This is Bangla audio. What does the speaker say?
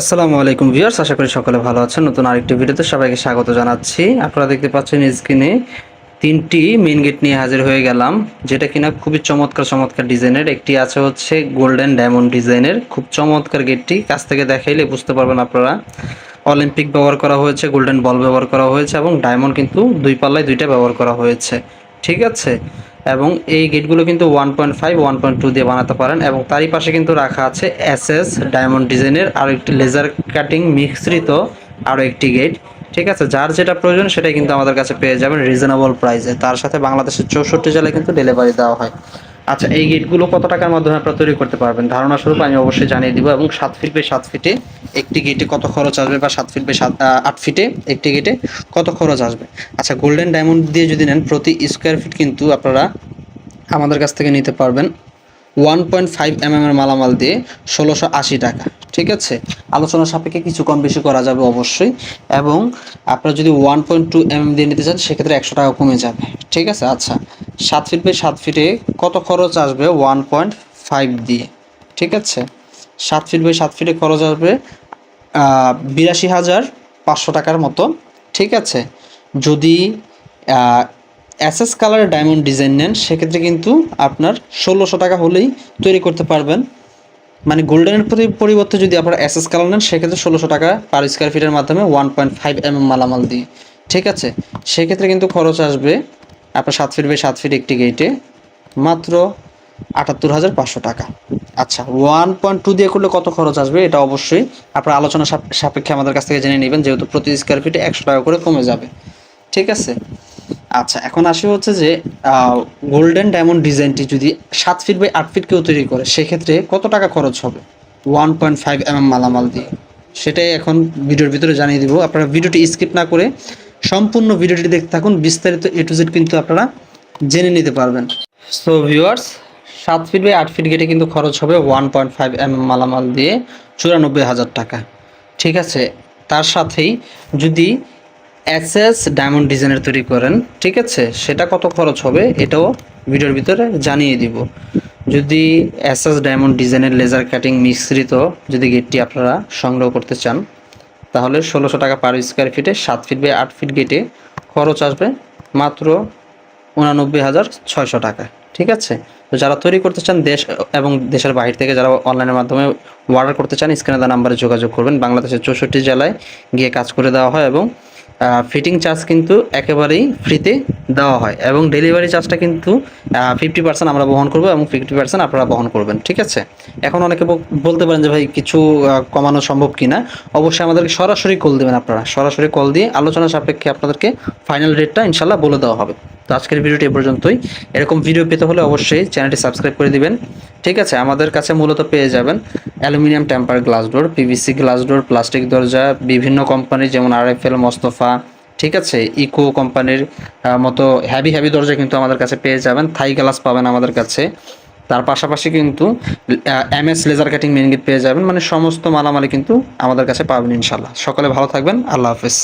আসসালামু আলাইকুম ভিউয়ার্স, আশা করি সকলে ভালো আছেন। নতুন আরেকটি ভিডিওতে সবাইকে স্বাগত জানাচ্ছি। আপনারা দেখতে পাচ্ছেন স্ক্রিনে তিনটি মেইন গেট নিয়ে হাজির হয়ে গেলাম, যেটা কিনা খুবই চমৎকার চমৎকার ডিজাইনের। একটি আছে হচ্ছে গোল্ডেন ডায়মন্ড ডিজাইনের। খুব চমৎকার গেটটি কাছ থেকে দেখাইলে বুঝতে পারবেন আপনারা। অলিম্পিক ব্যবহার করা হয়েছে গোল্ডেন বল ব্যবহার করা হয়েছে এবং ডায়মন্ড কিন্তু দুই পাল্লায় দুইটা ব্যবহার করা হয়েছে। ঠিক আছে? এবং এই গেটগুলো কিন্তু one point five one point two দিয়ে বানাতে পারেন এবং তারই পাশে কিন্তু রাখা আছে এস এস ডায়মন্ড ডিজাইনের আরও একটি লেজার কাটিং মিশ্রিত আরও একটি গেট ঠিক আছে? যার যেটা প্রয়োজন সেটাই কিন্তু আমাদের কাছে পেয়ে যাবেন রিজনেবল প্রাইসে তার সাথে বাংলাদেশের চৌষট্টি জেলায় কিন্তু ডেলিভারি দেওয়া হয়। আচ্ছা এই গেটগুলো কত টাকার মাধ্যমে আপনারা তৈরি করতে পারবেন? ধারণা স্বরূপ আমি অবশ্যই জানিয়ে দিব এবং সাত ফিট বাই সাত ফিটে একটি গেটে কত খরচ আসবে বা সাত ফিট বাই সাত আট ফিটে একটি গেটে কত খরচ আসবে? আচ্ছা গোল্ডেন ডায়মন্ড দিয়ে যদি নেন, প্রতি স্কোয়ার ফিট কিন্তু আপনারা আমাদের কাছ থেকে নিতে পারবেন ওয়ান পয়েন্ট ফাইভ এম এর মালামাল দিয়ে ষোলোশো আশি টাকা, ঠিক আছে? আলোচনা সাপেক্ষে কিছু কম বেশি করা যাবে অবশ্যই। এবং আপনারা যদি ওয়ান পয়েন্ট টু এম দিয়ে নিতে চান, সেক্ষেত্রে একশো টাকা কমে যাবে, ঠিক আছে? আচ্ছা সাত ফিট বাই সাত ফিটে কত খরচ আসবে ওয়ান পয়েন্ট ফাইভ দিয়ে, ঠিক আছে? সাত ফিট বাই সাত ফিটে খরচ আসবে বিরাশি হাজার পাঁচশো টাকার মতো, ঠিক আছে? যদি এসএস কালারের ডায়মন্ড ডিজাইন নেন, সেক্ষেত্রে কিন্তু আপনার ষোলোশো টাকা হলেই তৈরি করতে পারবেন। মানে গোল্ডেনের প্রতি পরিবর্তে যদি আপনারা এসএস কালার নেন, সেক্ষেত্রে ষোলোশো টাকা পার স্কোয়ার ফিটের মাধ্যমে one point five m m মালামাল দিয়ে, ঠিক আছে? সেক্ষেত্রে কিন্তু খরচ আসবে আপনার সাত ফিট বাই সাত ফিট একটি গেটে মাত্র আটাত্তর হাজার পাঁচশো টাকা। আচ্ছা ওয়ান পয়েন্ট টু দিয়ে করলে কত খরচ আসবে? এটা অবশ্যই আপনার আলোচনা সাপ- সাপেক্ষে আমাদের কাছ থেকে জেনে নেবেন, যেহেতু প্রতি স্কোয়ার ফিটে একশো টাকা করে কমে যাবে। ঠিক আছে? আচ্ছা এখন আসি হচ্ছে যে গোল্ডেন ডায়মন্ড ডিজাইনটি যদি সাত ফিট বাই আট ফিট কেউ তৈরি করে, সেক্ষেত্রে কত টাকা খরচ হবে? One point five m m মালামাল দিয়ে। সেটাই এখন ভিডিওর ভিতরে জানিয়ে দিব। আপনারা ভিডিওটি স্কিপ না করে সম্পূর্ণ ভিডিওটি দেখতে থাকুন। বিস্তারিত এ টু জেড কিন্তু আপনারা জেনে নিতে পারবেন। সো ভিউয়ার্স সাত ফিট বাই আট ফিট গেটে কিন্তু খরচ হবে one point five m m মালামাল দিয়ে চুরানব্বই হাজার টাকা। ঠিক আছে? তার সাথেই যদি এসএস ডায়মন্ড ডিজাইনের তৈরি করেন, ঠিক আছে? সেটা কত খরচ হবে এটাও ভিডিওর ভিতরে জানিয়ে দিব। যদি এসএস ডায়মন্ড ডিজাইনের লেজার কাটিং মিশ্রিত যদি গেটটি আপনারা সংগ্রহ করতে চান, তাহলে ষোলোশো টাকা পার স্কোয়ার ফিটে সাত ফিট বাই আট ফিট গেটে খরচ আসবে মাত্র উনানব্বই হাজার ছয়শো টাকা। ঠিক আছে? তো যারা তৈরি করতে চান দেশ এবং দেশের বাইরে থেকে যারা অনলাইনের মাধ্যমে অর্ডার করতে চান স্ক্রিনে দেওয়া নাম্বারে যোগাযোগ করবেন। বাংলাদেশের চৌষট্টি জেলায় গিয়ে কাজ করে দেওয়া হয় এবং ফিটিং চার্জ কিন্তু একেবারেই ফ্রিতে দেওয়া হয় এবং ডেলিভারি চার্জটা কিন্তু ফিফটি পার্সেন্ট আমরা বহন করব এবং ফিফটি পার্সেন্ট আপনারা বহন করবেন, ঠিক আছে? এখন অনেকে বলতে পারেন যে, ভাই, কিছু কমানো সম্ভব কি না অবশ্যই আমাদেরকে সরাসরি কল দেবেন আপনারা। সরাসরি কল দিয়ে আলোচনা সাপেক্ষে আপনাদেরকে ফাইনাল রেটটা ইনশাল্লাহ বলে দেওয়া হবে। তো আজকের ভিডিওটি এ পর্যন্তই। এরকম ভিডিও পেতে হলে অবশ্যই চ্যানেলটি সাবস্ক্রাইব করে দিবেন। ঠিক আছে, আমাদের কাছে মূলত পেয়ে যাবেন aluminium temper glass door, PVC glass door, plastic দরজা, বিভিন্ন কোম্পানির যেমন আর এফ এল মোস্তফা, ঠিক আছে, ইকো কোম্পানির মতো হ্যাভি হ্যাভি দরজা কিন্তু আমাদের কাছে পেয়ে যাবেন। থাই গ্লাস পাবেন আমাদের কাছে। তার পাশাপাশি কিন্তু M S laser cutting main gate পেয়ে যাবেন। মানে সমস্ত মালামালি কিন্তু আমাদের কাছে পাবেন ইনশাল্লাহ সকলে ভালো থাকবেন। আল্লাহ হাফেজ।